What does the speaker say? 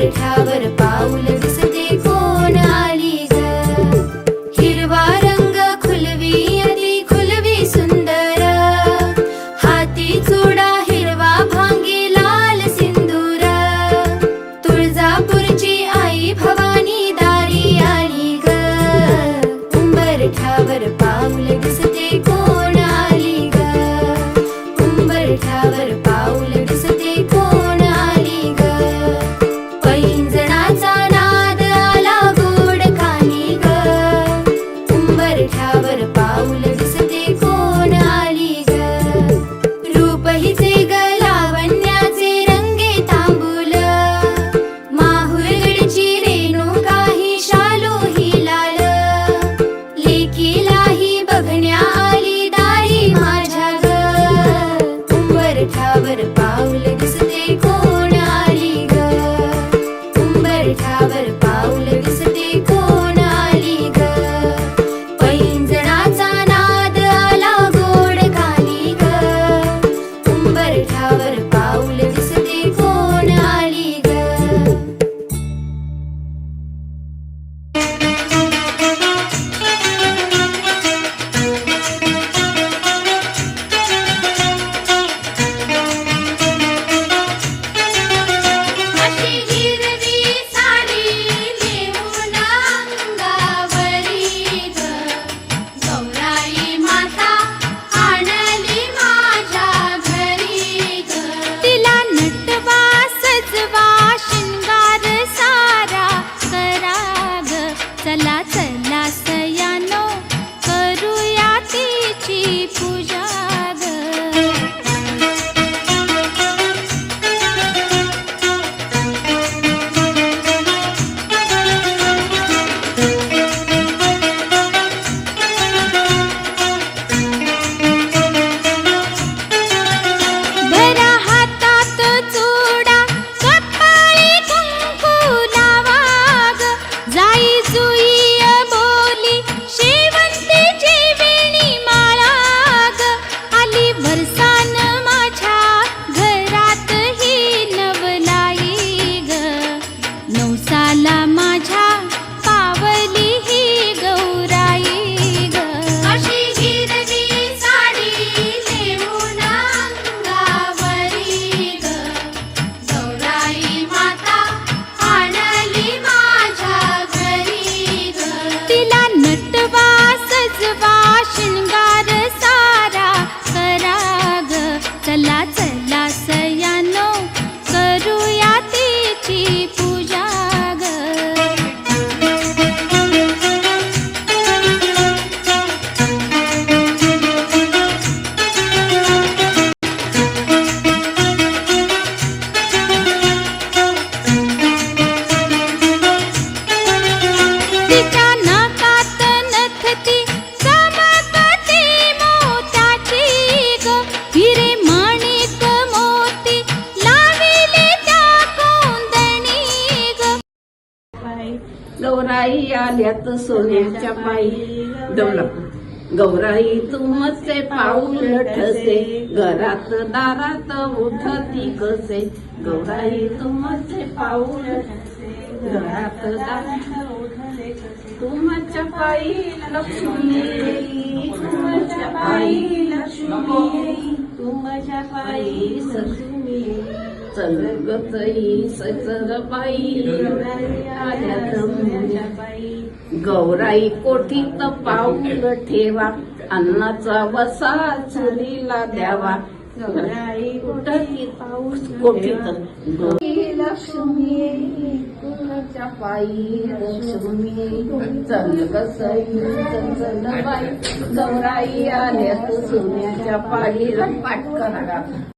उंबरठ्यावर पाऊल दिसते कोण आली ग? हिरवा रंग खुलवी अति खुलवी सुंदर. हाती चुडा हिरवा भांगी लाल सिंदूर. तुळजापूरची आई भवानी दारी आली ग. उंबरठ्यावर पाऊल गौराई आल्यात सोन्याच्या पायी. दौलापूर गौराई तुमचे पाऊल ठसे घरात दारात उठती कसे? गौराई तुमचे पाऊल घरात दारात उठते तुमच्या पायी लक्ष्मी तुमच्या पायी लक्ष्मी तुमच्या पायी ससुमी येई चल गतई सचर बाई आल्यात मुंग्या बाई गौराई कोठीत पाऊल ठेवा अन्नाचा वसा चुलीला द्यावा. गौराई कुठली पाऊस कोठीत लक्ष्मी तुमच्या पायी लक्ष्मी चल कसई चल चल बाई गौराई आल्या तू सोन्याच्या पाडीला पाठ करा